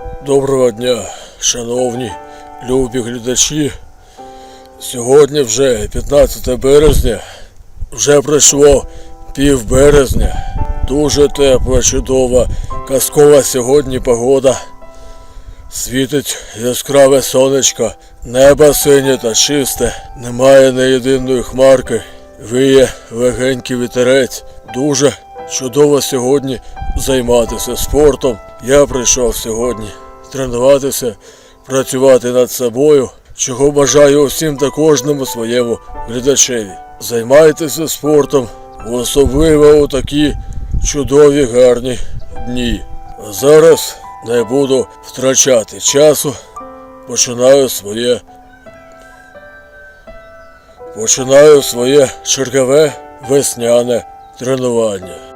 Доброго дня, шановні любі глядачі. Сьогодні вже 15 березня. Вже пройшло пів березня. Дуже тепла, чудова, казкова сьогодні погода. Світить яскраве сонечко, небо синє та чисте, немає ні єдиної хмарки, виє легенький вітерець. Дуже чудово сьогодні займатися спортом. Я прийшов сьогодні тренуватися, працювати над собою, чого бажаю усім та кожному своєму глядачеві. Займайтеся спортом, особливо у такі чудові гарні дні. Зараз не буду втрачати часу. Починаю своє. Починаю своє чергове весняне тренування.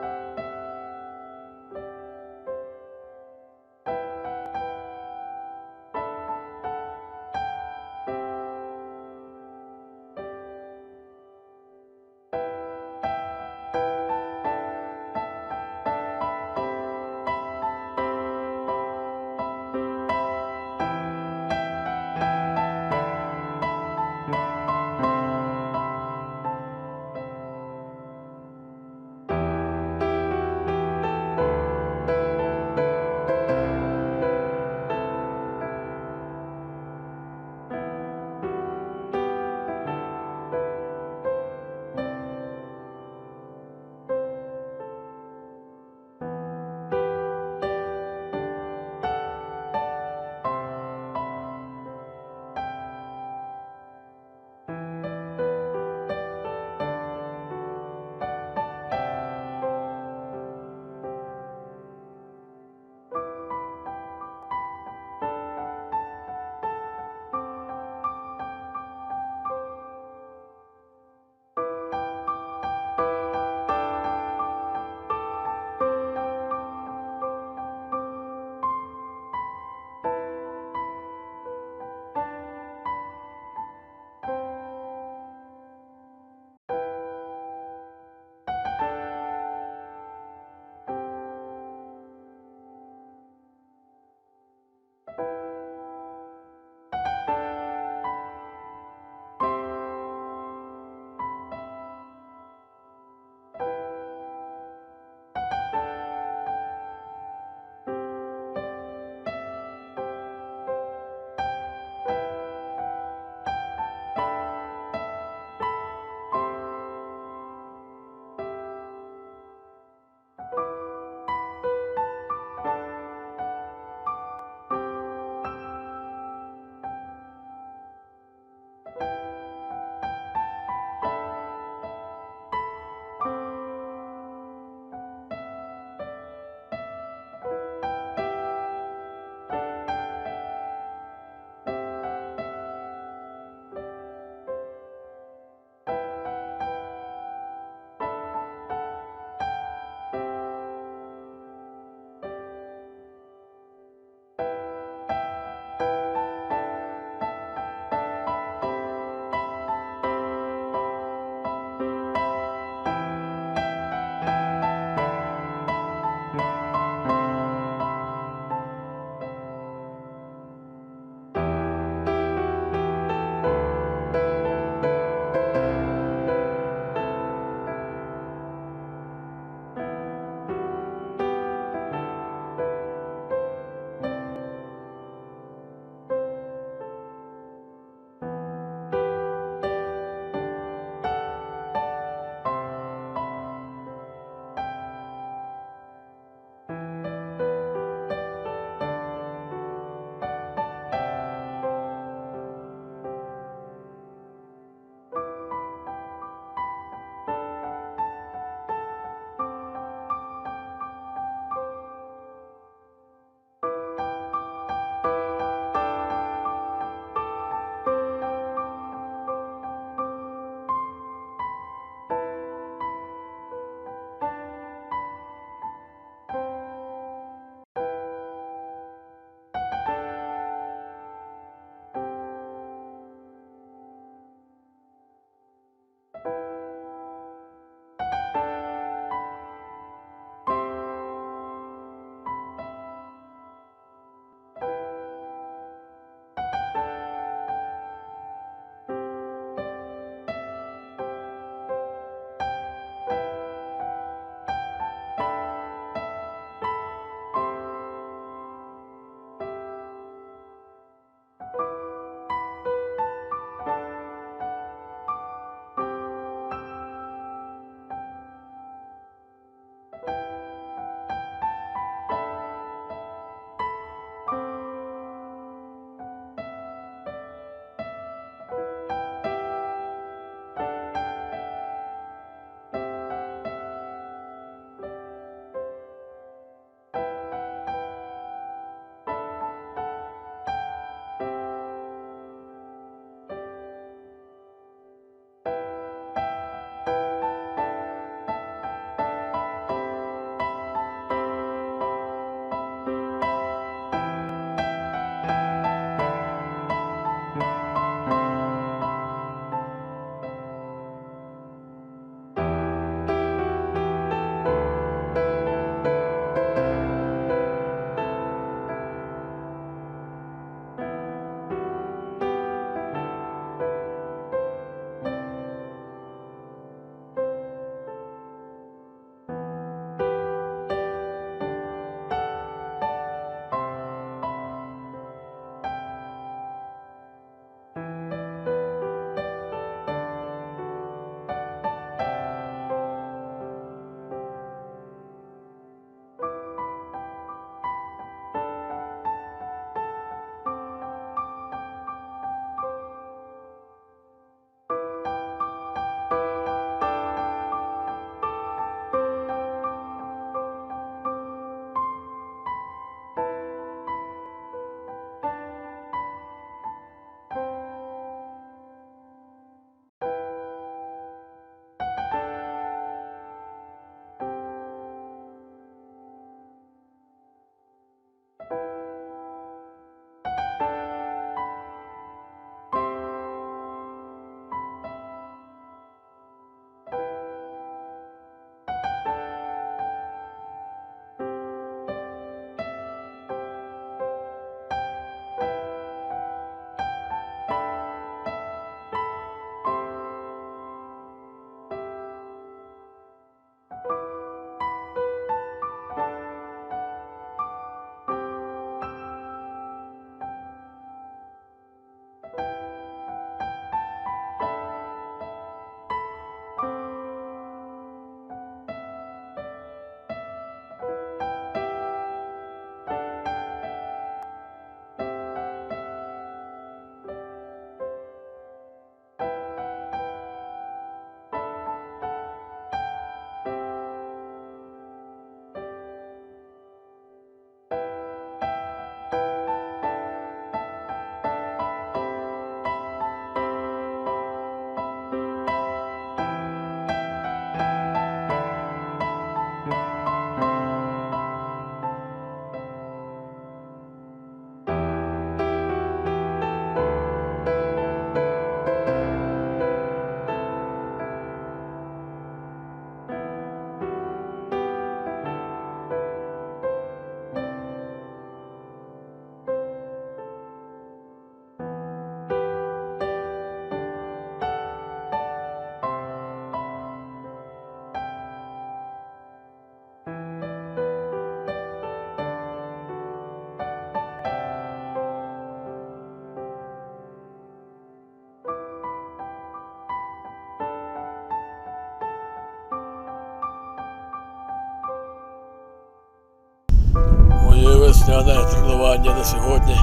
Весняне тренування на сьогодні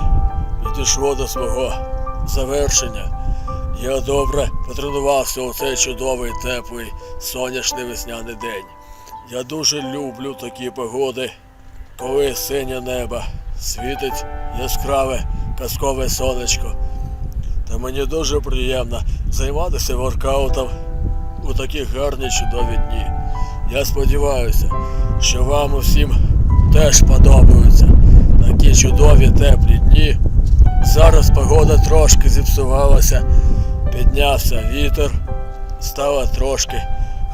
підійшло до свого завершення. Я добре потренувався у цей чудовий теплий сонячний весняний день. Я дуже люблю такі погоди, коли синє небо світить яскраве казкове сонечко. Та мені дуже приємно займатися воркаутом у такі гарні чудові дні. Я сподіваюся, що вам усім теж подобаються такі чудові теплі дні. Зараз погода трошки зіпсувалася, піднявся вітер, стало трошки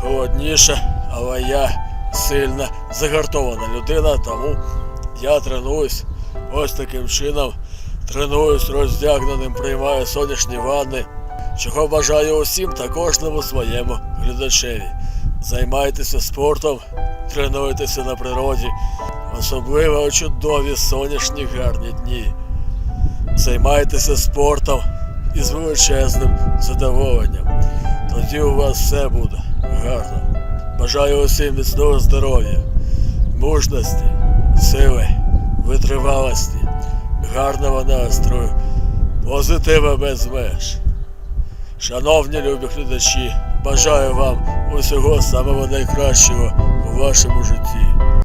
холодніше, але я сильно загартована людина, тому я тренуюсь ось таким чином. Тренуюсь роздягненим, приймаю сонячні ванни, чого бажаю усім та кожному своєму глядачеві. Займайтеся спортом, тренуйтеся на природі, особливо у чудові сонячні гарні дні. Займайтеся спортом із величезним задоволенням. Тоді у вас все буде гарно. Бажаю усім міцного здоров'я, мужності, сили, витривалості, гарного настрою, позитива без меж. Шановні любі глядачі, бажаю вам усього самого найкращого у вашому житті.